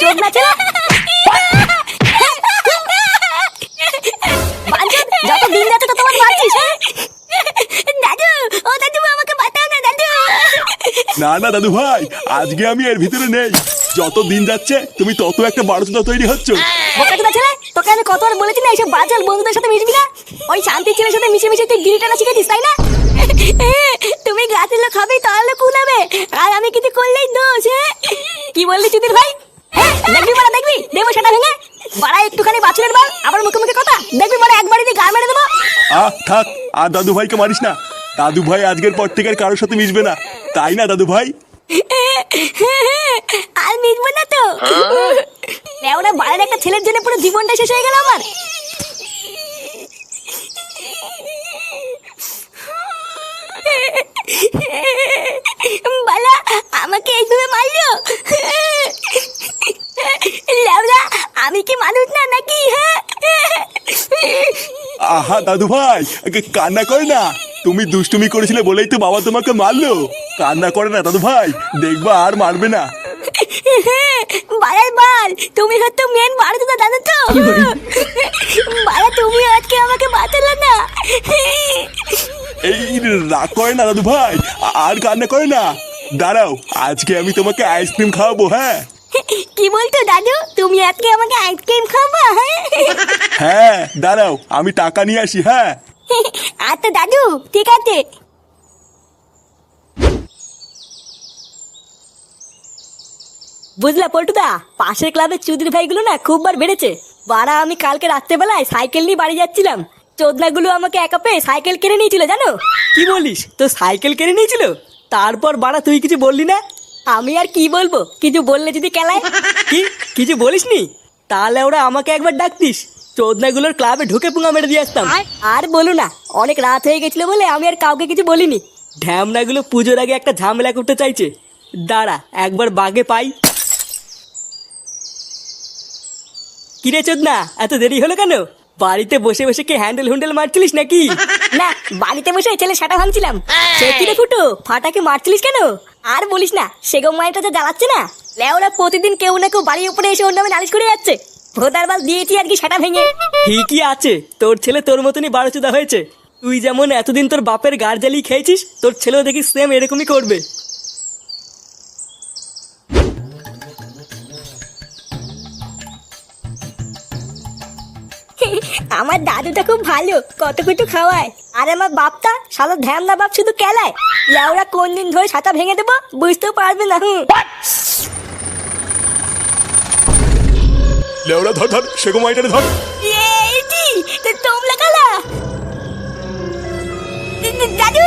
চোখ না? যত দিন যাচ্ছে তত তোমার মারছিস? দাদু ও দাদু আমাকে বাঁচাও না দাদু। না না দাদু ভাই আজকে আমি এর ভিতরে নেই। যত দিন যাচ্ছে তুমি তত একটা বারোচোদা তৈরি হচ্ছ। বোকাচোদা ছেলে তোকে আমি কতবার বলেছি না এইসব বাজার বন্ধুদের সাথে মিশবি না? ওই শান্তির ছেলের সাথে মিশে মিশে তুই গিরিটা না শিখেছিস তাই না? তুমি গাছের লোক হবে তাহলে কুলাবে আর আমি কিছু করলেই দোষ হ্যাঁ? কি বললি চুদির ভাই হ্যাঁ, দেখবি বড়া দেখবি দেবো সেটা ভেঙে বাড়া একটুখানি বাছুরের বাল আবার মুখে মুখে কথা দেখবি বড়া একবারই দিয়ে গা মেরে দেবো আহ থাক, আর দাদু ভাইকে মারিস না। দাদু ভাই আজকের পর থেকে আর কারোর সাথে মিশবে না। তাই না, দাদু ভাই? আর মিটবো না তো। ওরা বাড়ির একটা ছেলের জন্য পুরো জীবনটা শেষ হয়ে গেল আমার। বালা, আমাকে এইভাবে মারলো? লেওরা আমি কি মানুষ না, নাকি আহা দাদু ভাই কান্না করে না। তুমি দুষ্টুমি করেছিলে বলেই তো বাবা তোমাকে মারলো। কান্না করে না দাদু ভাই দেখবা আর মারবে না। বাড়ার বাল তুমি হয়তো মেন বাড়িতে তো জানো তো? বাড়া। তুমি আজকে আমাকে বাঁচালো না। এই রাগ করে না দাদু ভাই আর কান্না করে না। দাঁড়াও আজকে আমি তোমাকে আইসক্রিম খাওয়াবো হ্যাঁ? কি বলতো দাদু? তুমি আজকে আমাকে আইসক্রিম খাবা হ্যাঁ দাঁড়াও আমি টাকা নিয়ে আসি হ্যাঁ। আচ্ছা দাদু ঠিক আছে। বুঝলা পল্টুদা পাশের ক্লাবের চুদির ভাইগুলো না খুব বার বেড়েছে। বাড়া আমি কালকে রাত্রেবেলায় সাইকেল নিয়ে বাড়ি যাচ্ছিলাম। চোদনাগুলো আমাকে একা পেয়ে সাইকেল কিনে নিয়েছিল জানো? কি বলিস? তো সাইকেল কিনে নিয়েছিল? তারপর বাড়া তুই কিছু বললি না? আমি আর কি বলব? কিছু বললে যদি কেলায়? কি? কিছু বলিসনি? তাহলে ওরা আমাকে একবার ডাকতিস। চোদনাগুলোর ক্লাবে ঢুকে পুঙা মেরে দিয়ে আসতাম। আর বলো না অনেক রাত হয়ে গেছিল বলে আমি আর কাউকে কিছু বলিনি। ঢ্যামনাগুলো পুজোর আগে একটা ঝামেলা করতে চাইছে। দাঁড়া একবার বাগে পাই। কিরে চোদনা এত দেরি হলো কেন? বাড়িতে বসে বসে কি হ্যান্ডেল হুন্ডেল মারছিলিস নাকি? না বাড়িতে বসে ছেলে সাটা ভাঙছিলাম সে কি রে ফুটো ফাটাকে মারছিলিস কেন? আর বলিস না সেগম মায়েরটা যা জ্বালাচ্ছে না? লেওরা প্রতিদিন কেউ না কেউ বাড়ির উপরে এসে ওর নামে নালিশ করে যাচ্ছে। ভোদার বাল দিয়েছি আর কি সেটা ভেঙে। ঠিকই আছে তোর ছেলে তোর মতনই বারোচুদা হয়েছে। তুই যেমন এতদিন তোর বাপের গার্জালি খেয়েছিস তোর ছেলেও দেখি সেম এরকমই করবে। আমার দাদুটা খুব ভালো কত কিছু খাওয়ায়। আর আমার বাপটা সাদা ধ্যান না বাপ শুধু কেলায়। লেওরা কোন দিন ধরে সাঁতার ভেঙে দেবো বুঝতেও পারবে না হুম। লেওরা ধর ধর সেগো মাইটারে ধর। তোমরা কালা দাদু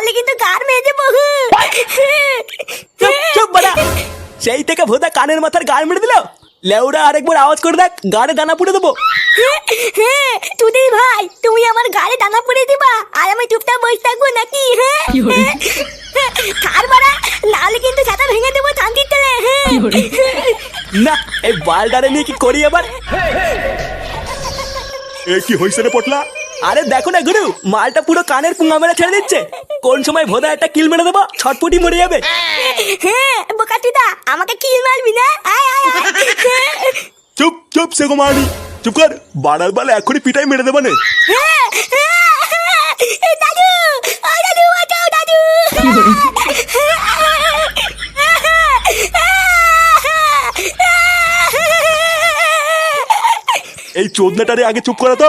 পারলে কিন্তু কার মেজে বহু। চুপ চুপ সেই থেকে ভোদা কানের মাথার গান মেরে দিল? লেউরা আরেকবার আওয়াজ করে দেখ গাড়ে দানা পুড়ে দেবো। তুই ভাই তুমি আমার গাড়ে দানা পুড়ে দিবা? আর আমি চুপটা বসে থাকব নাকি? হ্যাঁ কার বাড়া নালে কিন্তু ছাতা ভেঙে দেবো চান্দির তেলে না এই বালডারে নিয়ে কি করি এবার এ কি হইছে রে পটলা? আরে দেখো না গুরু মালটা পুরো কানের পুঙ্গা মেরে ছেড়ে দিচ্ছে। কোন সময় ভোদা একটা কিল মেরে দেবো ছটপটি মরে যাবে। হ্যাঁ বোকাটিদা আমাকে কিল মারবি না? আয় আয় আয়। চুপ চুপ সে মারি চুপ কর বাড়ার বাল এখনই পিটাই মেরে দেবে না। হ্যাঁ, হ্যাঁ, দাদু ও দাদু বাঁচাও দাদু। এই চোদনাটারে আগে চুপ করা তো।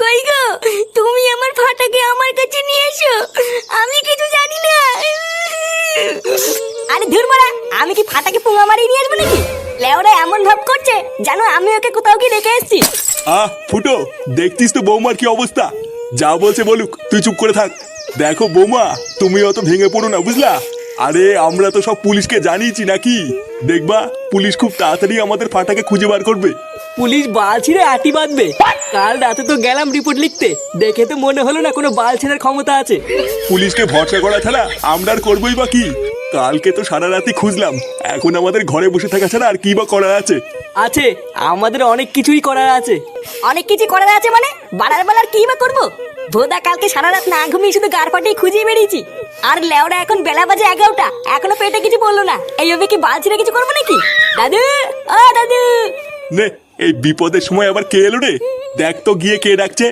কই গো? তুমি আমার ফাটাকে আমার কাছে নিয়ে এসো। আমি কিছু জানি না। আরে ধুর মারা, আমি কি ফাটাকে পুঙা মারিয়ে নিয়ে আসব নাকি? লেওরা এমন ভাব করছে জানো আমি ওকে কোথাও কি রেখে এসেছি। আহ, ফুটো, দেখতিস তো বৌমার কি অবস্থা? যা বলছে বলুক, তুই চুপ করে থাক। দেখো বৌমা, তুমি অত ভেঙে পড়ো না, বুঝলা? আরে আমরা তো সব পুলিশকে জানিয়েছি নাকি? দেখবা পুলিশ খুব তাড়াতাড়ি আমাদের ফাটাকে খুঁজে বার করবে। পুলিশ বাল ছিঁড়ে আটি বাঁধবে। কাল রাতে তো গেলাম রিপোর্ট লিখতে। দেখে তো মনে হলো না কোনো বাল ছেঁড়ার ক্ষমতা আছে। পুলিশকে ভরসা করা ছাড়া আমরা আর করবোই বা কি? কালকে তো সারা রাতি খুঁজলাম। এখন আমাদের ঘরে বসে থাকা ছাড়া আর কি বা করার আছে? আছে আমাদের অনেক কিছুই করার আছে। অনেক কিছু করার আছে মানে? বাড়ার বেলার কি বা করব? ভোদা কালকে সারা রাত না ঘুমিয়ে শুধু গার ফাটিয়ে খুঁজে বেরিয়েছি আর লেওরা এখন বেলা বাজে এগারোটা। এখনও পেটে কিছু বলল না। এইভাবে কি বাল ছিঁড়ে কিছু করব নাকি? দাদু ও দাদু। নে এই বিপদের সময় আবার কে এলো রে? দেখ তো গিয়ে কে ডাকছে।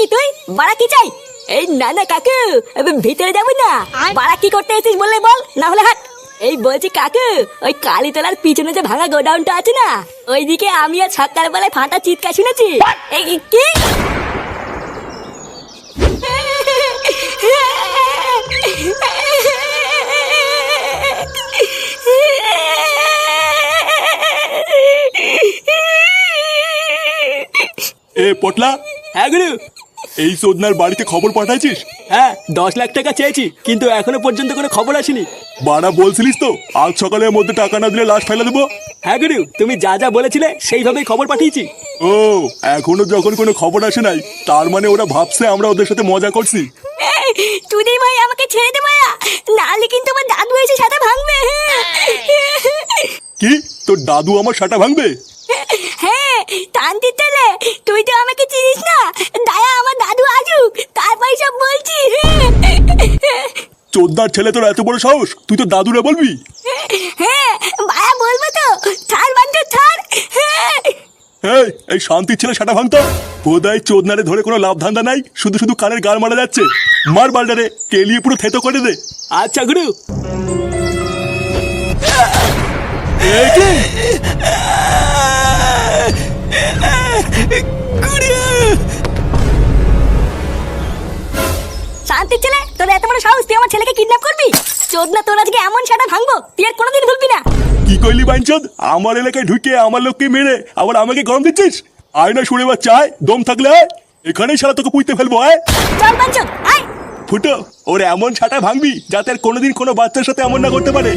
কি তুই? বাড়া কি চাই? এই না না কাকু এবার ভিতরে যাব না। বাড়া কি করতে এসেছিস বললে বল না হলে হাট। এই বলছি কাকু ওই কালীতলার পিছনে যে ভাঙা গোডাউনটা আছে না ওইদিকে আমি আর সকালবেলায় ফাটা চিৎকার শুনেছি। এই কি? পটলা? হ্যাঁ গুরু। এই চোদনার বাড়িতে খবর পাঠাইছিস? হ্যাঁ দশ লাখ টাকা চেয়েছি কিন্তু এখনও পর্যন্ত কোনো খবর আসেনি। বাড়া বলছিলিস তো আজ সকালের মধ্যে টাকা না দিলে লাশ ফেলে দেবো? হ্যাঁ গুরু তুমি যা যা বলেছিলে সেইভাবেই খবর পাঠিয়েছি। ও এখনও যখন কোনো খবর আসে নাই তার মানে ওরা ভাবছে আমরা ওদের সাথে মজা করছি। টুনি ভাই আমাকে ছেড়ে দে মায়া। নাহলে কিন্তু আমার দাদু এসে সাথে ভাঙবে। কি? তোর দাদু আমার সাটা ভাঙবে? হ্যাঁ টানতে তেলে তুই তো আমাকে চিনিস না। দায়া আমার দাদু আসুক। তারপর সব বলছি। চোদ্দার ছেলে তোর এত বড় সাহস? তুই তো দাদুরে বলবি? হ্যাঁ মায়া বলব তো। ছাড় বান্ধব ছাড় হ্যাঁ এই এই শান্তির ছেলে সাটা ভাঙতো? বোধহয় চোদনারে ধরে কোনো লাভ ধান্দা নাই শুধু শুধু কানের গাল মারা যাচ্ছে। মার বাল্ডারে কেলিয়ে পুরো থেতো করে দে। আচ্ছা গুরু। শান্তির ছেলে তোর এত বড় সাহস তুই আমার ছেলেকে কিডন্যাপ করবি? চোদ না তোর আজকে এমন সাদা ভাঙবো তুই আর কোনোদিন ভুলবি না। কি করলি বাইনচোদ? আমার এলাকায় ঢুকে আমার লোককে মেরে আবার আমাকে গরম দিচ্ছিস? আয় না শুনে বা চায় দম থাকলে আয়। এখানেই সারা তোকে পুঁতে ফেলব আয়। চল বাইনচোদ আয়। ফুটো ওর এমন ছাটা ভাঙবি যাতে আর কোনোদিন কোনো বাচ্চার সাথে এমন না করতে পারে।